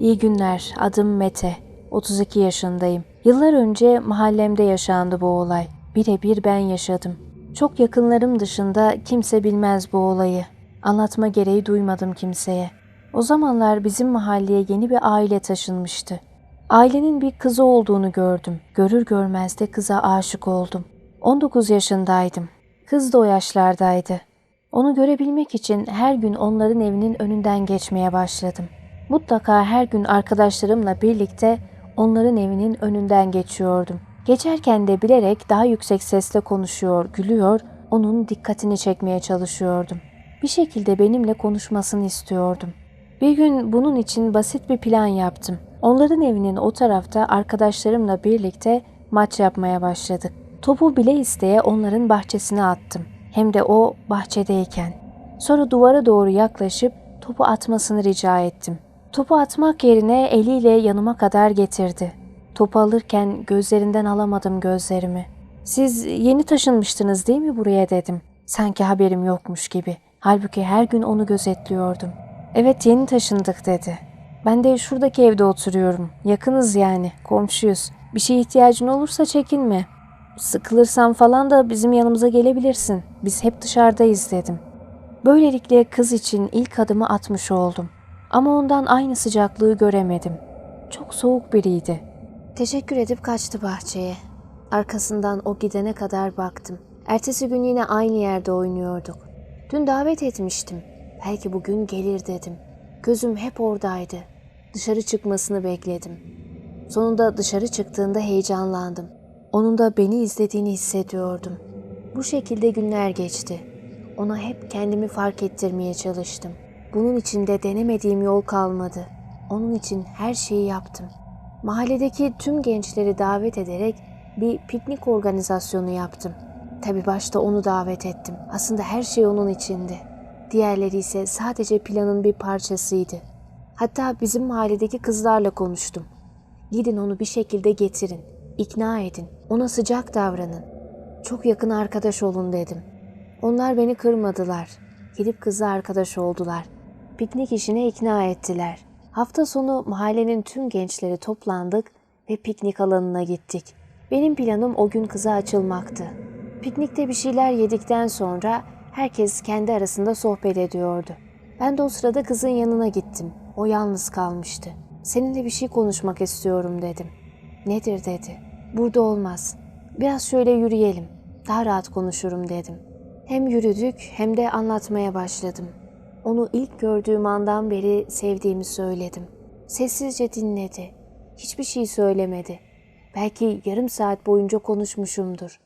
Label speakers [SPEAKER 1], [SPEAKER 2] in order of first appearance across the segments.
[SPEAKER 1] İyi günler. Adım Mete. 32 yaşındayım. Yıllar önce mahallemde yaşandı bu olay. Birebir ben yaşadım. Çok yakınlarım dışında kimse bilmez bu olayı. Anlatma gereği duymadım kimseye. O zamanlar bizim mahalleye yeni bir aile taşınmıştı. Ailenin bir kızı olduğunu gördüm. Görür görmez de kıza aşık oldum. 19 yaşındaydım. Kız da o yaşlardaydı. Onu görebilmek için her gün onların evinin önünden geçmeye başladım. Mutlaka her gün arkadaşlarımla birlikte onların evinin önünden geçiyordum. Geçerken de bilerek daha yüksek sesle konuşuyor, gülüyor, onun dikkatini çekmeye çalışıyordum. Bir şekilde benimle konuşmasını istiyordum. Bir gün bunun için basit bir plan yaptım. Onların evinin o tarafta arkadaşlarımla birlikte maç yapmaya başladık. Topu bile isteye onların bahçesine attım. Hem de o bahçedeyken. Sonra duvara doğru yaklaşıp topu atmasını rica ettim. Topu atmak yerine eliyle yanıma kadar getirdi. Topu alırken gözlerinden alamadım gözlerimi. Siz yeni taşınmıştınız değil mi buraya dedim. Sanki haberim yokmuş gibi. Halbuki her gün onu gözetliyordum. Evet yeni taşındık dedi. Ben de şuradaki evde oturuyorum. Yakınız yani, komşuyuz. Bir şeye ihtiyacın olursa çekinme. Sıkılırsan falan da bizim yanımıza gelebilirsin. Biz hep dışarıdayız dedim. Böylelikle kız için ilk adımı atmış oldum. Ama ondan aynı sıcaklığı göremedim. Çok soğuk biriydi. Teşekkür edip kaçtı bahçeye. Arkasından o gidene kadar baktım. Ertesi gün yine aynı yerde oynuyorduk. Dün davet etmiştim. Belki bugün gelir dedim. Gözüm hep oradaydı. Dışarı çıkmasını bekledim. Sonunda dışarı çıktığında heyecanlandım. Onun da beni izlediğini hissediyordum. Bu şekilde günler geçti. Ona hep kendimi fark ettirmeye çalıştım. Bunun için de denemediğim yol kalmadı. Onun için her şeyi yaptım. Mahalledeki tüm gençleri davet ederek bir piknik organizasyonu yaptım. Tabi başta onu davet ettim. Aslında her şey onun içindi. Diğerleri ise sadece planın bir parçasıydı. Hatta bizim mahalledeki kızlarla konuştum. Gidin onu bir şekilde getirin, ikna edin, ona sıcak davranın. Çok yakın arkadaş olun dedim. Onlar beni kırmadılar. Gidip kızla arkadaş oldular. Piknik işine ikna ettiler. Hafta sonu mahallenin tüm gençleri toplandık ve piknik alanına gittik. Benim planım o gün kıza açılmaktı. Piknikte bir şeyler yedikten sonra herkes kendi arasında sohbet ediyordu. Ben de o sırada kızın yanına gittim. O yalnız kalmıştı. Seninle bir şey konuşmak istiyorum dedim. Nedir dedi. Burada olmaz. Biraz şöyle yürüyelim. Daha rahat konuşurum dedim. Hem yürüdük hem de anlatmaya başladım. Onu ilk gördüğüm andan beri sevdiğimi söyledim. Sessizce dinledi. Hiçbir şey söylemedi. Belki yarım saat boyunca konuşmuşumdur.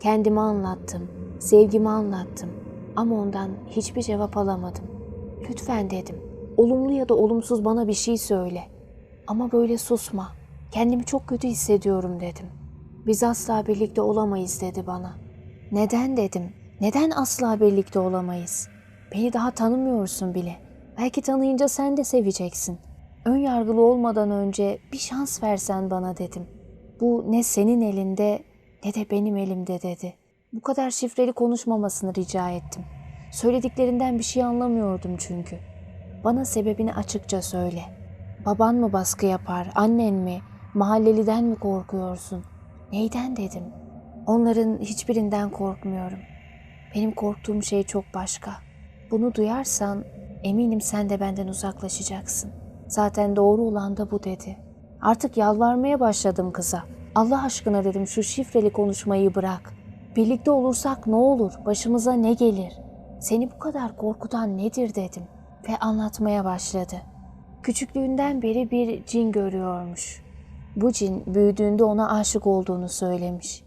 [SPEAKER 1] Kendimi anlattım, sevgimi anlattım ama ondan hiçbir cevap alamadım. Lütfen dedim. Olumlu ya da olumsuz bana bir şey söyle. Ama böyle susma. Kendimi çok kötü hissediyorum dedim. Biz asla birlikte olamayız dedi bana. Neden dedim. Neden asla birlikte olamayız? Beni daha tanımıyorsun bile. Belki tanıyınca sen de seveceksin. Ön yargılı olmadan önce bir şans versen bana dedim. Bu ne senin elinde ne de benim elimde dedi. Bu kadar şifreli konuşmamasını rica ettim. Söylediklerinden bir şey anlamıyordum çünkü. Bana sebebini açıkça söyle. Baban mı baskı yapar, annen mi, mahalleliden mi korkuyorsun? Neyden dedim. Onların hiçbirinden korkmuyorum. Benim korktuğum şey çok başka. Bunu duyarsan eminim sen de benden uzaklaşacaksın. Zaten doğru olan da bu dedi. Artık yalvarmaya başladım kıza. Allah aşkına dedim şu şifreli konuşmayı bırak. Birlikte olursak ne olur, başımıza ne gelir? Seni bu kadar korkutan nedir dedim ve anlatmaya başladı. Küçüklüğünden beri bir cin görüyormuş. Bu cin büyüdüğünde ona aşık olduğunu söylemiş.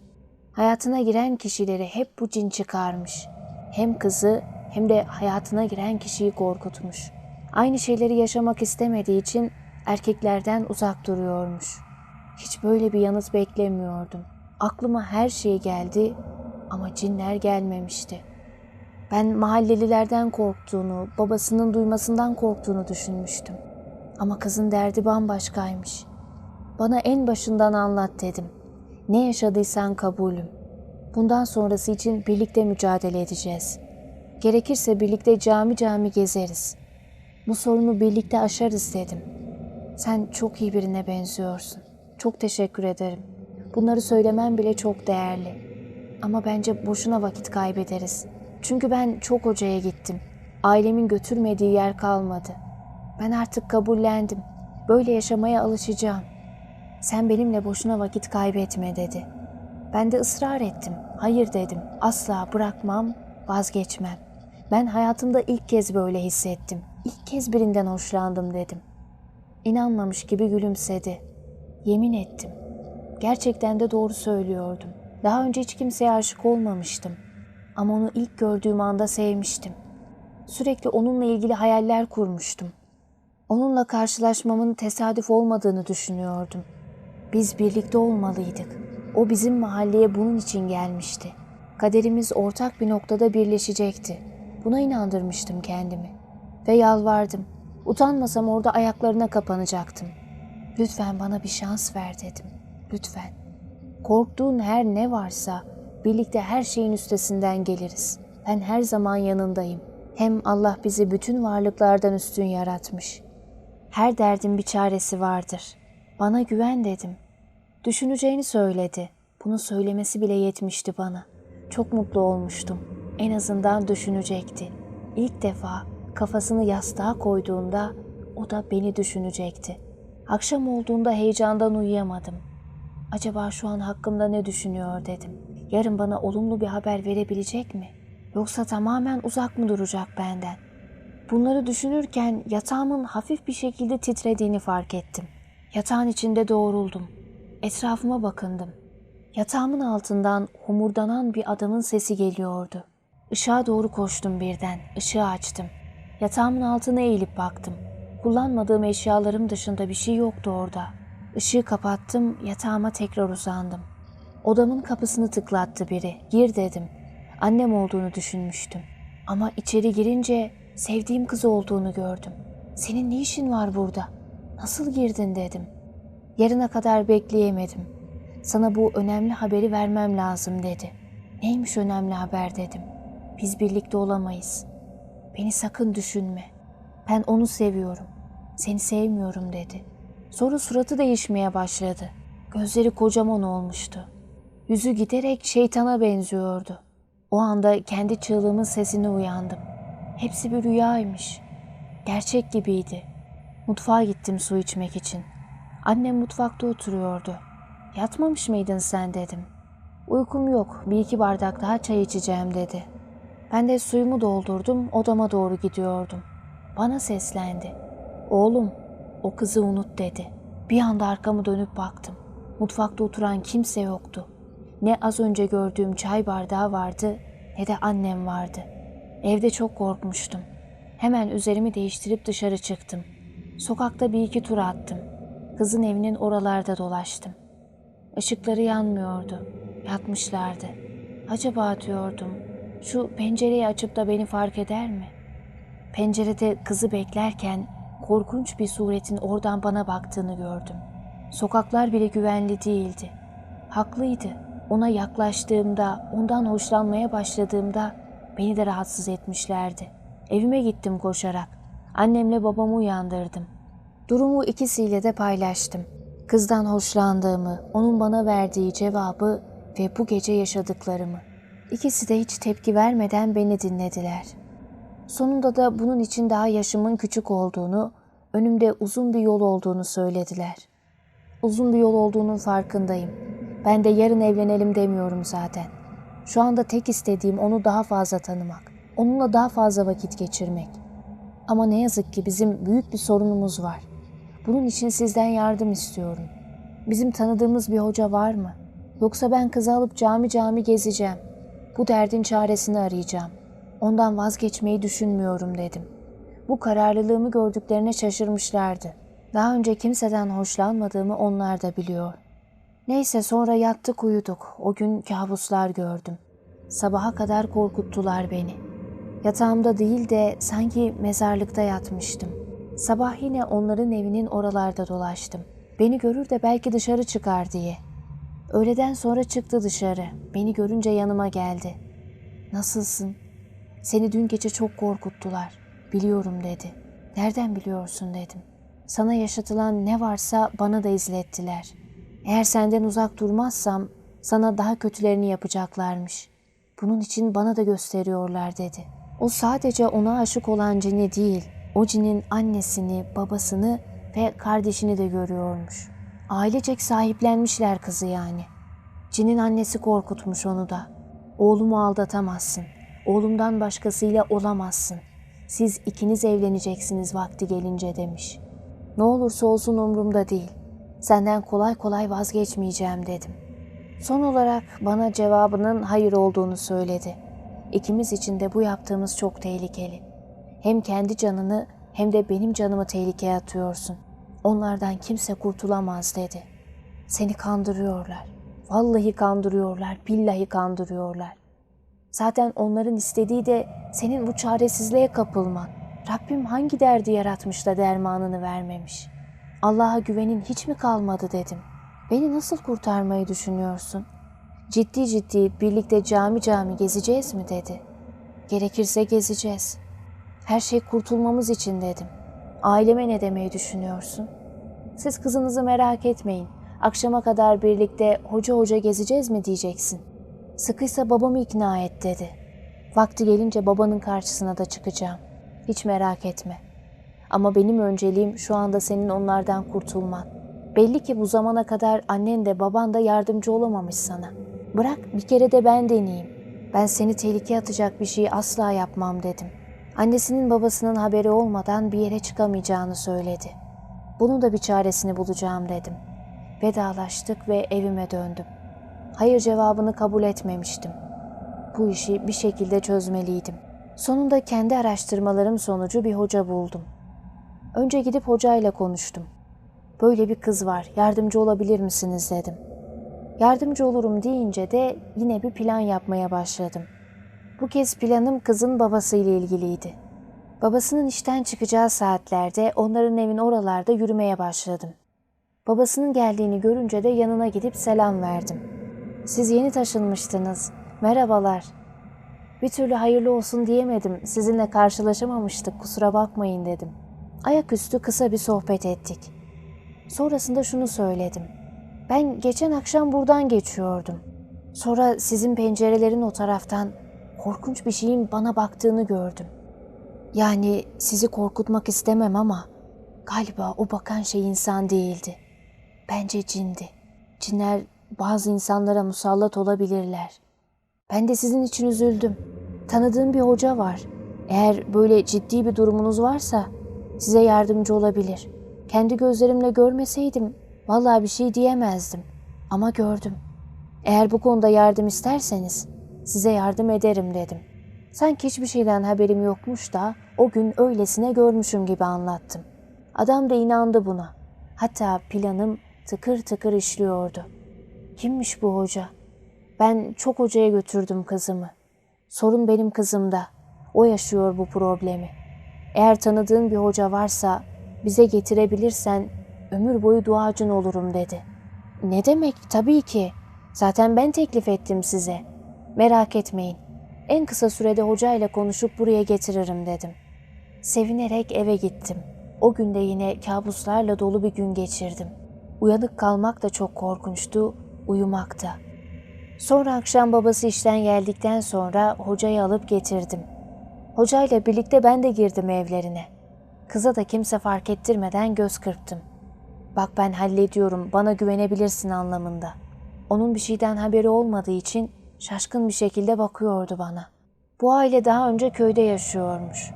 [SPEAKER 1] Hayatına giren kişileri hep bu cin çıkarmış. Hem kızı hem de hayatına giren kişiyi korkutmuş. Aynı şeyleri yaşamak istemediği için erkeklerden uzak duruyormuş. Hiç böyle bir yanıt beklemiyordum. Aklıma her şey geldi ama cinler gelmemişti. Ben mahallelilerden korktuğunu, babasının duymasından korktuğunu düşünmüştüm. Ama kızın derdi bambaşkaymış. Bana en başından anlat dedim. Ne yaşadıysan kabulüm. Bundan sonrası için birlikte mücadele edeceğiz. Gerekirse birlikte cami cami gezeriz. Bu sorunu birlikte aşarız dedim. Sen çok iyi birine benziyorsun. Çok teşekkür ederim. Bunları söylemem bile çok değerli. Ama bence boşuna vakit kaybederiz. Çünkü ben çok hocaya gittim. Ailemin götürmediği yer kalmadı. Ben artık kabullendim. Böyle yaşamaya alışacağım. Sen benimle boşuna vakit kaybetme dedi. Ben de ısrar ettim. Hayır dedim. Asla bırakmam, vazgeçmem. Ben hayatımda ilk kez böyle hissettim. İlk kez birinden hoşlandım dedim. İnanmamış gibi gülümsedi. Yemin ettim. Gerçekten de doğru söylüyordum. Daha önce hiç kimseye aşık olmamıştım. Ama onu ilk gördüğüm anda sevmiştim. Sürekli onunla ilgili hayaller kurmuştum. Onunla karşılaşmamın tesadüf olmadığını düşünüyordum. Biz birlikte olmalıydık. O bizim mahalleye bunun için gelmişti. Kaderimiz ortak bir noktada birleşecekti. Buna inandırmıştım kendimi. Ve yalvardım. Utanmasam orada ayaklarına kapanacaktım. Lütfen bana bir şans ver dedim. Lütfen. Korktuğun her ne varsa birlikte her şeyin üstesinden geliriz. Ben her zaman yanındayım. Hem Allah bizi bütün varlıklardan üstün yaratmış. Her derdin bir çaresi vardır. Bana güven dedim. Düşüneceğini söyledi. Bunu söylemesi bile yetmişti bana. Çok mutlu olmuştum. En azından düşünecekti. İlk defa kafasını yastığa koyduğunda o da beni düşünecekti. Akşam olduğunda heyecandan uyuyamadım. Acaba şu an hakkımda ne düşünüyor dedim. Yarın bana olumlu bir haber verebilecek mi? Yoksa tamamen uzak mı duracak benden? Bunları düşünürken yatağımın hafif bir şekilde titrediğini fark ettim. Yatağın içinde doğruldum. Etrafıma bakındım. Yatağımın altından homurdanan bir adamın sesi geliyordu. Işığa doğru koştum birden. Işığı açtım. Yatağımın altına eğilip baktım. Kullanmadığım eşyalarım dışında bir şey yoktu orada. Işığı kapattım, yatağıma tekrar uzandım. Odamın kapısını tıklattı biri. Gir dedim. Annem olduğunu düşünmüştüm. Ama içeri girince sevdiğim kız olduğunu gördüm. Senin ne işin var burada? Nasıl girdin dedim. Yarına kadar bekleyemedim. Sana bu önemli haberi vermem lazım dedi. Neymiş önemli haber dedim. Biz birlikte olamayız. Beni sakın düşünme. Ben onu seviyorum. Seni sevmiyorum dedi. Sonra suratı değişmeye başladı. Gözleri kocaman olmuştu. Yüzü giderek şeytana benziyordu. O anda kendi çığlığımın sesine uyandım. Hepsi bir rüyaymış. Gerçek gibiydi. Mutfağa gittim su içmek için. Annem mutfakta oturuyordu. Yatmamış mıydın sen dedim. Uykum yok, bir iki bardak daha çay içeceğim dedi. Ben de suyumu doldurdum, odama doğru gidiyordum. Bana seslendi. Oğlum, o kızı unut dedi. Bir anda arkamı dönüp baktım. Mutfakta oturan kimse yoktu. Ne az önce gördüğüm çay bardağı vardı ne de annem vardı. Evde çok korkmuştum. Hemen üzerimi değiştirip dışarı çıktım. Sokakta bir iki tur attım. Kızın evinin oralarda dolaştım. Işıkları yanmıyordu. Yatmışlardı. Acaba diyordum, şu pencereyi açıp da beni fark eder mi? Pencerede kızı beklerken korkunç bir suretin oradan bana baktığını gördüm. Sokaklar bile güvenli değildi. Haklıydı. Ona yaklaştığımda, ondan hoşlanmaya başladığımda beni de rahatsız etmişlerdi. Evime gittim koşarak. Annemle babamı uyandırdım. Durumu ikisiyle de paylaştım. Kızdan hoşlandığımı, onun bana verdiği cevabı ve bu gece yaşadıklarımı. İkisi de hiç tepki vermeden beni dinlediler. Sonunda da bunun için daha yaşımın küçük olduğunu, önümde uzun bir yol olduğunu söylediler. Uzun bir yol olduğunun farkındayım. Ben de yarın evlenelim demiyorum zaten. Şu anda tek istediğim onu daha fazla tanımak. Onunla daha fazla vakit geçirmek. Ama ne yazık ki bizim büyük bir sorunumuz var. Bunun için sizden yardım istiyorum. Bizim tanıdığımız bir hoca var mı? Yoksa ben kızı alıp cami cami gezeceğim. Bu derdin çaresini arayacağım. Ondan vazgeçmeyi düşünmüyorum dedim. Bu kararlılığımı gördüklerine şaşırmışlardı. Daha önce kimseden hoşlanmadığımı onlar da biliyor. Neyse sonra yattık uyuduk. O gün kabuslar gördüm. Sabaha kadar korkuttular beni. Yatağımda değil de sanki mezarlıkta yatmıştım. Sabah yine onların evinin oralarda dolaştım. Beni görür de belki dışarı çıkar diye. Öğleden sonra çıktı dışarı. Beni görünce yanıma geldi. Nasılsın? Seni dün gece çok korkuttular. Biliyorum dedi. Nereden biliyorsun dedim. Sana yaşatılan ne varsa bana da izlettiler. Eğer senden uzak durmazsam sana daha kötülerini yapacaklarmış. Bunun için bana da gösteriyorlar dedi. O sadece ona aşık olan cini değil, o cinin annesini, babasını ve kardeşini de görüyormuş. Ailecek sahiplenmişler kızı yani. Cinin annesi korkutmuş onu da. Oğlumu aldatamazsın. Oğlumdan başkasıyla olamazsın. Siz ikiniz evleneceksiniz vakti gelince demiş. Ne olursa olsun umurumda değil. Senden kolay kolay vazgeçmeyeceğim dedim. Son olarak bana cevabının hayır olduğunu söyledi. İkimiz için de bu yaptığımız çok tehlikeli. Hem kendi canını hem de benim canımı tehlikeye atıyorsun. Onlardan kimse kurtulamaz dedi. Seni kandırıyorlar. Vallahi kandırıyorlar, billahi kandırıyorlar. Zaten onların istediği de senin bu çaresizliğe kapılman. Rabbim hangi derdi yaratmış da dermanını vermemiş? Allah'a güvenin hiç mi kalmadı dedim. Beni nasıl kurtarmayı düşünüyorsun? Ciddi ciddi birlikte cami cami gezeceğiz mi dedi. Gerekirse gezeceğiz. Her şey kurtulmamız için dedim. Aileme ne demeyi düşünüyorsun? Siz kızınızı merak etmeyin. Akşama kadar birlikte hoca hoca gezeceğiz mi diyeceksin. Sıkıysa babamı ikna et dedi. Vakti gelince babanın karşısına da çıkacağım. Hiç merak etme. Ama benim önceliğim şu anda senin onlardan kurtulman. Belli ki bu zamana kadar annen de baban da yardımcı olamamış sana. Bırak bir kere de ben deneyeyim. Ben seni tehlikeye atacak bir şeyi asla yapmam dedim. Annesinin babasının haberi olmadan bir yere çıkamayacağını söyledi. Bunun da bir çaresini bulacağım dedim. Vedalaştık ve evime döndüm. Hayır cevabını kabul etmemiştim. Bu işi bir şekilde çözmeliydim. Sonunda kendi araştırmalarım sonucu bir hoca buldum. Önce gidip hocayla konuştum. Böyle bir kız var, yardımcı olabilir misiniz dedim. Yardımcı olurum deyince de yine bir plan yapmaya başladım. Bu kez planım kızın babasıyla ilgiliydi. Babasının işten çıkacağı saatlerde onların evin oralarda yürümeye başladım. Babasının geldiğini görünce de yanına gidip selam verdim. Siz yeni taşınmıştınız. Merhabalar. Bir türlü hayırlı olsun diyemedim. Sizinle karşılaşamamıştık. Kusura bakmayın dedim. Ayaküstü kısa bir sohbet ettik. Sonrasında şunu söyledim. Ben geçen akşam buradan geçiyordum. Sonra sizin pencerelerin o taraftan korkunç bir şeyin bana baktığını gördüm. Yani sizi korkutmak istemem ama galiba o bakan şey insan değildi. Bence cindi. Cinler bazı insanlara musallat olabilirler. Ben de sizin için üzüldüm. Tanıdığım bir hoca var. Eğer böyle ciddi bir durumunuz varsa size yardımcı olabilir. Kendi gözlerimle görmeseydim vallahi bir şey diyemezdim. Ama gördüm. Eğer bu konuda yardım isterseniz size yardım ederim dedim. Sanki hiçbir şeyden haberim yokmuş da o gün öylesine görmüşüm gibi anlattım. Adam da inandı buna. Hatta planım tıkır tıkır işliyordu. Kimmiş bu hoca? Ben çok hocaya götürdüm kızımı. Sorun benim kızımda. O yaşıyor bu problemi. Eğer tanıdığın bir hoca varsa bize getirebilirsen ömür boyu duacın olurum dedi. Ne demek? Tabii ki. Zaten ben teklif ettim size. Merak etmeyin. En kısa sürede hocayla konuşup buraya getiririm dedim. Sevinerek eve gittim. O günde yine kabuslarla dolu bir gün geçirdim. Uyanık kalmak da çok korkunçtu, uyumak da. Sonra akşam babası işten geldikten sonra hocayı alıp getirdim. Hocayla birlikte ben de girdim evlerine. Kıza da kimse fark ettirmeden göz kırptım. Bak ben hallediyorum, bana güvenebilirsin anlamında. Onun bir şeyden haberi olmadığı için şaşkın bir şekilde bakıyordu bana. Bu aile daha önce köyde yaşıyormuş.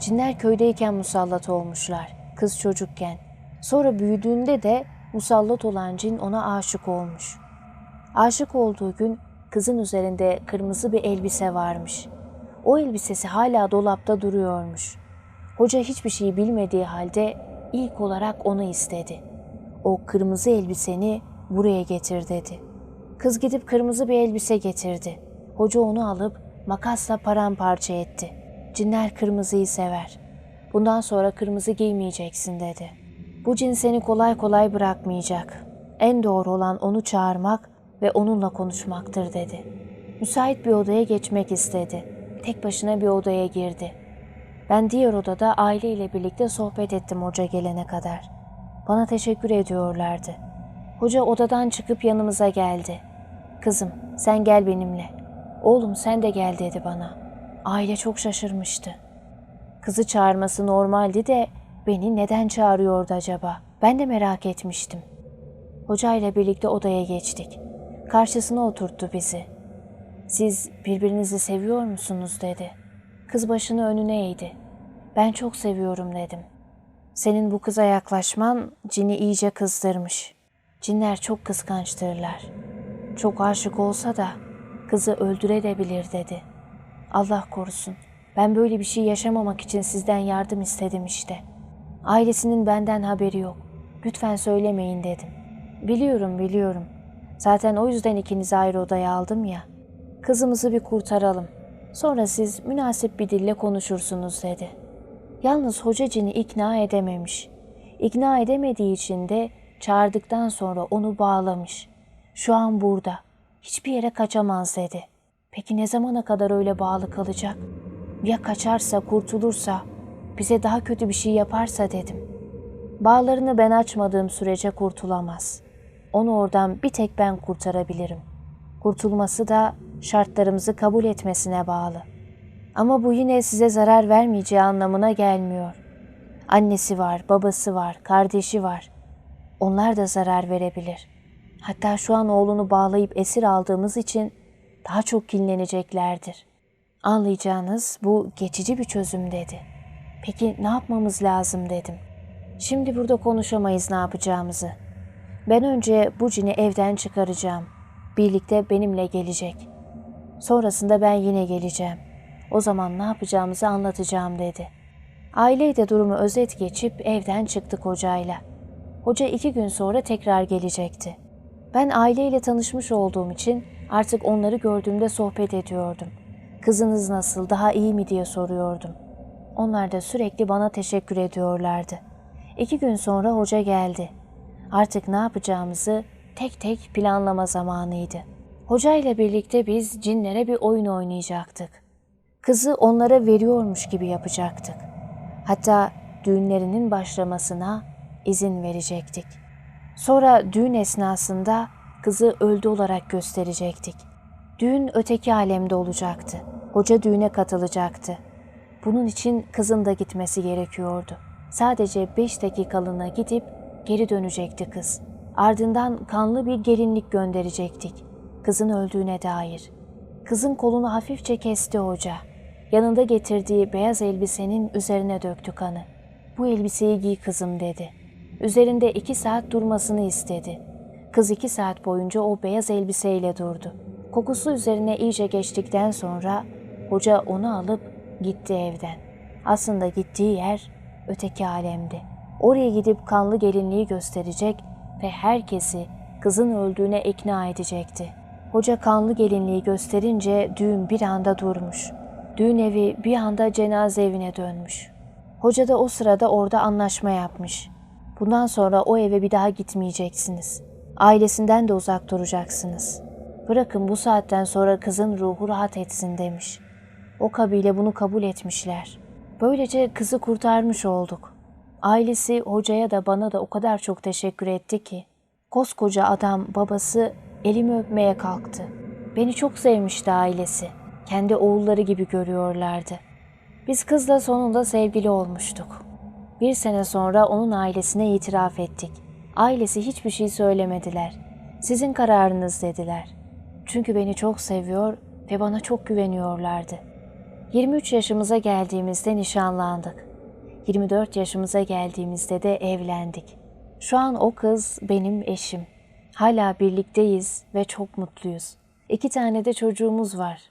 [SPEAKER 1] Cinler köydeyken musallat olmuşlar, kız çocukken. Sonra büyüdüğünde de musallat olan cin ona aşık olmuş. Aşık olduğu gün kızın üzerinde kırmızı bir elbise varmış. O elbisesi hala dolapta duruyormuş. Hoca hiçbir şey bilmediği halde ilk olarak onu istedi. O kırmızı elbiseni buraya getir dedi. Kız gidip kırmızı bir elbise getirdi. Hoca onu alıp makasla paramparça etti. Cinler kırmızıyı sever. Bundan sonra kırmızı giymeyeceksin dedi. Bu cin seni kolay kolay bırakmayacak. En doğru olan onu çağırmak ve onunla konuşmaktır dedi. Müsait bir odaya geçmek istedi. Tek başına bir odaya girdi. Ben diğer odada aileyle birlikte sohbet ettim hoca gelene kadar. Bana teşekkür ediyorlardı. Hoca odadan çıkıp yanımıza geldi. Kızım sen gel benimle. Oğlum sen de gel dedi bana. Aile çok şaşırmıştı. Kızı çağırması normaldi de beni neden çağırıyordu acaba? Ben de merak etmiştim. Hocayla birlikte odaya geçtik. Karşısına oturttu bizi. Siz birbirinizi seviyor musunuz dedi. Kız başını önüne eğdi. Ben çok seviyorum dedim. Senin bu kıza yaklaşman cini iyice kızdırmış. Cinler çok kıskançtırlar. Çok aşık olsa da kızı öldürebilir dedi. Allah korusun. Ben böyle bir şey yaşamamak için sizden yardım istedim işte. Ailesinin benden haberi yok. Lütfen söylemeyin dedim. Biliyorum biliyorum. Zaten o yüzden ikinizi ayrı odaya aldım ya. Kızımızı bir kurtaralım. Sonra siz münasip bir dille konuşursunuz dedi. Yalnız hoca cini ikna edememiş. İkna edemediği için de çağırdıktan sonra onu bağlamış. Şu an burada. Hiçbir yere kaçamaz dedi. Peki ne zamana kadar öyle bağlı kalacak? Ya kaçarsa, kurtulursa, bize daha kötü bir şey yaparsa dedim. Bağlarını ben açmadığım sürece kurtulamaz. Onu oradan bir tek ben kurtarabilirim. Kurtulması da şartlarımızı kabul etmesine bağlı. Ama bu yine size zarar vermeyeceği anlamına gelmiyor. Annesi var, babası var, kardeşi var. Onlar da zarar verebilir. Hatta şu an oğlunu bağlayıp esir aldığımız için daha çok kinleneceklerdir. Anlayacağınız bu geçici bir çözüm dedi. Peki ne yapmamız lazım dedim. Şimdi burada konuşamayız ne yapacağımızı. Ben önce bu cini evden çıkaracağım. Birlikte benimle gelecek. Sonrasında ben yine geleceğim. O zaman ne yapacağımızı anlatacağım dedi. Aileyi de durumu özet geçip evden çıktık hocayla. Hoca iki gün sonra tekrar gelecekti. Ben aileyle tanışmış olduğum için artık onları gördüğümde sohbet ediyordum. Kızınız nasıl, daha iyi mi diye soruyordum. Onlar da sürekli bana teşekkür ediyorlardı. İki gün sonra hoca geldi. Artık ne yapacağımızı tek tek planlama zamanıydı. Hoca ile birlikte biz cinlere bir oyun oynayacaktık. Kızı onlara veriyormuş gibi yapacaktık. Hatta düğünlerinin başlamasına izin verecektik. Sonra düğün esnasında kızı öldü olarak gösterecektik. Düğün öteki alemde olacaktı. Hoca düğüne katılacaktı. Bunun için kızın da gitmesi gerekiyordu. Sadece beş dakikalığına gidip geri dönecekti kız. Ardından kanlı bir gelinlik gönderecektik. Kızın öldüğüne dair. Kızın kolunu hafifçe kesti hoca. Yanında getirdiği beyaz elbisenin üzerine döktü kanı. Bu elbiseyi giy kızım dedi. Üzerinde iki saat durmasını istedi. Kız iki saat boyunca o beyaz elbiseyle durdu. Kokusu üzerine iyice geçtikten sonra hoca onu alıp gitti evden. Aslında gittiği yer öteki alemdi. Oraya gidip kanlı gelinliği gösterecek ve herkesi kızın öldüğüne ikna edecekti. Hoca kanlı gelinliği gösterince düğün bir anda durmuş. Düğün evi bir anda cenaze evine dönmüş. Hoca da o sırada orada anlaşma yapmış. Bundan sonra o eve bir daha gitmeyeceksiniz. Ailesinden de uzak duracaksınız. Bırakın bu saatten sonra kızın ruhu rahat etsin demiş. O kabile bunu kabul etmişler. Böylece kızı kurtarmış olduk. Ailesi hocaya da bana da o kadar çok teşekkür etti ki. Koskoca adam babası elimi öpmeye kalktı. Beni çok sevmişti ailesi. Kendi oğulları gibi görüyorlardı. Biz kızla sonunda sevgili olmuştuk. Bir sene sonra onun ailesine itiraf ettik. Ailesi hiçbir şey söylemediler. Sizin kararınız dediler. Çünkü beni çok seviyor ve bana çok güveniyorlardı. 23 yaşımıza geldiğimizde nişanlandık. 24 yaşımıza geldiğimizde de evlendik. Şu an o kız benim eşim. Hala birlikteyiz ve çok mutluyuz. İki tane de çocuğumuz var.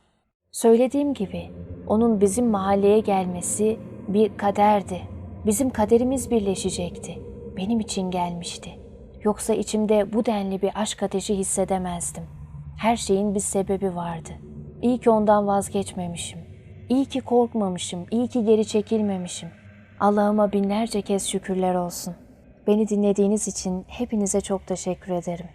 [SPEAKER 1] Söylediğim gibi onun bizim mahalleye gelmesi bir kaderdi. Bizim kaderimiz birleşecekti. Benim için gelmişti. Yoksa içimde bu denli bir aşk ateşi hissedemezdim. Her şeyin bir sebebi vardı. İyi ki ondan vazgeçmemişim. İyi ki korkmamışım, iyi ki geri çekilmemişim. Allah'ıma binlerce kez şükürler olsun. Beni dinlediğiniz için hepinize çok teşekkür ederim.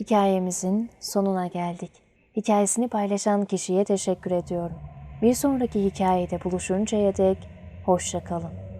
[SPEAKER 1] Hikayemizin sonuna geldik. Hikayesini paylaşan kişiye teşekkür ediyorum. Bir sonraki hikayede buluşuncaya dek hoşça kalın.